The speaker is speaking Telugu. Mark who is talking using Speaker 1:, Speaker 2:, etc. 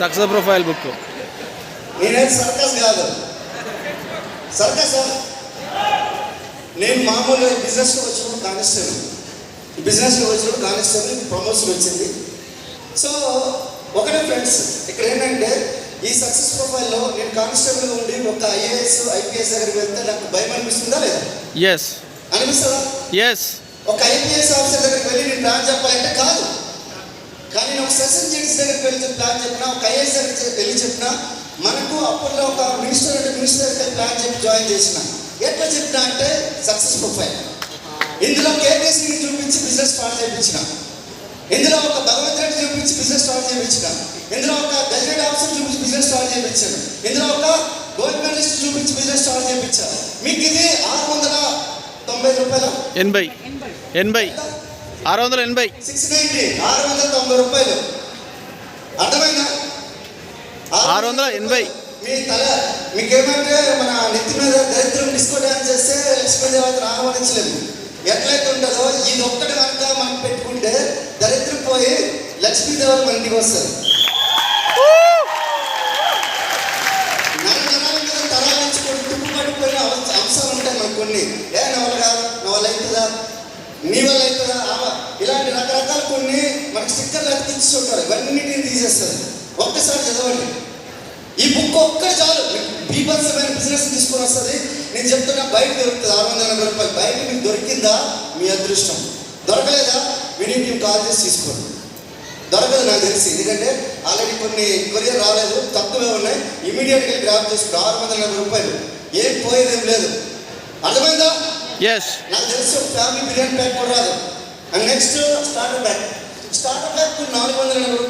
Speaker 1: Success profile book.
Speaker 2: నేనేది సర్కస్ కాదు. సర్కస్ నేను మామూలుగా బిజినెస్లో వచ్చినప్పుడు కానిస్తాను. బిజినెస్లో వచ్చినప్పుడు కానిస్తాను ప్రమోషన్ వచ్చింది. సో ఒకటే ఫ్రెండ్స్ ఇక్కడ ఏంటంటే ఈ సక్సెస్ ప్రొఫైల్లో నేను కానిస్టేబుల్గా ఉండి ఒక ఐఏఎస్ ఐపీఎస్ దగ్గరికి వెళ్తే నాకు భయం అనిపిస్తుందా లేదా?
Speaker 1: ఎస్
Speaker 2: అనిపిస్తుందా?
Speaker 1: ఎస్
Speaker 2: ఒక ఐపీఎస్ ఆఫీసర్ దగ్గరికి వెళ్ళి నేను ప్లాన్ చెప్పాలంటే కాదు కానీ నేను ఒక దగ్గరికి వెళ్ళి ప్లాన్ చెప్పినా ఒక ఐఏఎస్ వెళ్ళి చెప్పినా మనకు అప్పట్లో ఒక మినిస్టర్ అంటే మినిస్టర్ ప్లాన్ చెప్పి జాయిన్ చేసిన. ఎట్లా చెప్పినా అంటే సక్సెస్ ప్రొఫైల్ ఇందులో కేటీసీని చూపించి బిజినెస్ స్టార్ట్ చేయించిన. ఇందులో ఒక భగవంత్ రెడ్డి చూపించి బిజినెస్ స్టార్ట్ చేయించిన. ఇందులో ఒక గజెట్ ఆఫీసర్ చూపించి బిజినెస్ స్టార్ట్ చేయించాను. ఇందులో ఒక గోల్డ్ మెడలిస్ట్ చూపించి బిజినెస్ స్టార్ట్ చేయించాను. మీకు ఇది ఆరు వందల తొంభై రూపాయలు?
Speaker 1: ఎనభై. ఎనభై. ఆరు వందల ఎనభై.
Speaker 2: సిక్స్ నైన్టీ ఆరు వందల తొంభై రూపాయలు అర్థమైందా
Speaker 1: ఆరు వందల ఎనభై.
Speaker 2: మీ తల మీకేమంటే మన నెత్తి మీద దరిద్రం డిస్కో డ్యాన్స్ చేస్తే లక్ష్మీదేవతను ఆహ్వానించలేము ఎట్లయితే ఉంటుందో ఇది ఒక్కటి కనుక మనం పెట్టుకుంటే దరిద్రం పోయి లక్ష్మీదేవత మన ఇంటికి వస్తుంది నరనరాల మీద తరాల నుంచి కొన్ని తుప్పు పడిపోయిన అవ- అంశాలు ఉంటాయి మనకు కొన్ని. ఏ నా వల్ల అవుతుందా? నీ వల్ల అవుతుందా? ఆవ- ఇలాంటి రకరకాల కొన్ని మనకి స్టిక్కర్లు అతికించి ఉంటారు ఇవన్నిటిని తీసేస్తారు. ఒక్కసారి చదవండి. ఈ బుక్ ఒక్కటి చాలు. బీభత్సమైన బిజినెస్ తీసుకొని వస్తుంది? నేను చెప్తున్నా బయట దొరుకుతుంది. ఆరు వందల ఎనభై రూపాయలు. బయట మీకు దొరికిందా? మీ అదృష్టం. దొరకలేదా? విని టీం కాల్ చేసి తీసుకోండి. దొరకదు నాకు తెలిసి. ఎందుకంటే ఆల్రెడీ కొన్ని కొరియర్ రాలేదు. తక్కువే ఉన్నాయి. ఇమీడియట్గా గ్రాప్ చేసుకుంటారు ఆరు వందల ఎనభై రూపాయలు. ఏం పోయేదేం లేదు. అర్థమైందా? నాకు తెలిసి ఒక ఫ్యామిలీ బిర్యానీ ప్యాక్ కూడా రాదు. And next starter pack starter pack నాలుగు వందల ఎనభై రూపాయలు.